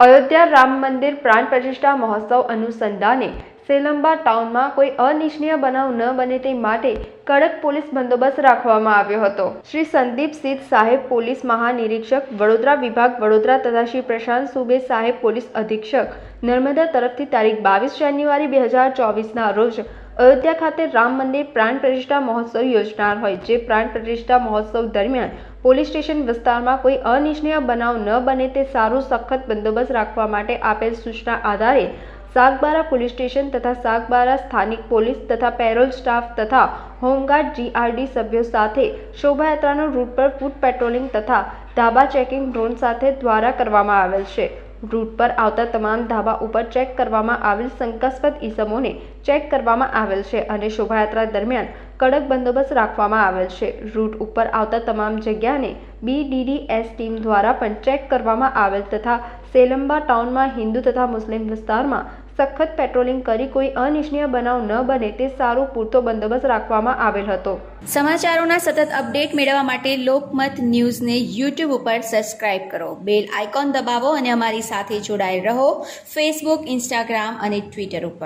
અયોધ્યા રામ મંદિર પ્રાણ પ્રતિષ્ઠા મહોત્સવ અનુસંધાને સેલંબા ટાઉનમાં કોઈ અનિચ્છનીય બનાવ ન બને તે માટે કડક પોલીસ બંદોબસ્ત રાખવામાં આવ્યો હતો. શ્રી સંદીપ સિદ્ધ સાહેબ પોલીસ મહાનિરીક્ષક, વડોદરા વિભાગ વડોદરા તથા શ્રી પ્રશાંત સુબે સાહેબ પોલીસ અધિક્ષક, નર્મદા તરફથી તારીખ બાવીસ જાન્યુઆરી બે હજાર ચોવીસના રોજ અયોધ્યા ખાતે રામ મંદિર પ્રાણ પ્રતિષ્ઠા મહોત્સવ યોજનાર હોય જે પ્રાણ પ્રતિષ્ઠા મહોત્સવ દરમિયાન પોલીસ સ્ટેશન વિસ્તારમાં કોઈ અનિચ્છનીય બનાવ ન બને તે સારું સખત બંદોબસ્ત રાખવા માટે આપેલ સૂચના આધારે સાગબારા પોલીસ સ્ટેશન તથા સાગબારા સ્થાનિક પોલીસ તથા પેરોલ સ્ટાફ તથા હોમગાર્ડ જીઆરડી સભ્યો સાથે શોભાયાત્રાનો રૂટ પર ફૂટ પેટ્રોલિંગ તથા ધાબા ચેકિંગ ડ્રોન સાથે દ્વારા કરવામાં આવેલ છે. રૂટ પર આવતા તમામ ધાબા ઉપર ચેક કરવામાં આવેલ શંકાસ્પદ ઇસમોને ચેક કરવામાં આવેલ છે અને શોભાયાત્રા દરમિયાન કડક બંદોબસ્ત રાખવામાં આવેલ છે. રૂટ ઉપર આવતા તમામ જગ્યાને બીડીડીએસ ટીમ દ્વારા પણ ચેક કરવામાં આવેલ તથા સેલંબા ટાઉનમાં હિન્દુ તથા મુસ્લિમ વિસ્તારમાં સખત પેટ્રોલિંગ કરી કોઈ અનિચ્છનીય બનાવ ન બને તે સારો પૂરતો બંદોબસ્ત રાખવામાં આવેલ હતો. સમાચારોના સતત અપડેટ મેળવવા માટે લોકમત ન્યૂઝને યુટ્યુબ ઉપર સબસ્ક્રાઇબ કરો. બેલ આઇકોન દબાવો અને અમારી સાથે જોડાયેલ રહો. ફેસબુક ઇન્સ્ટાગ્રામ અને ટ્વિટર ઉપર.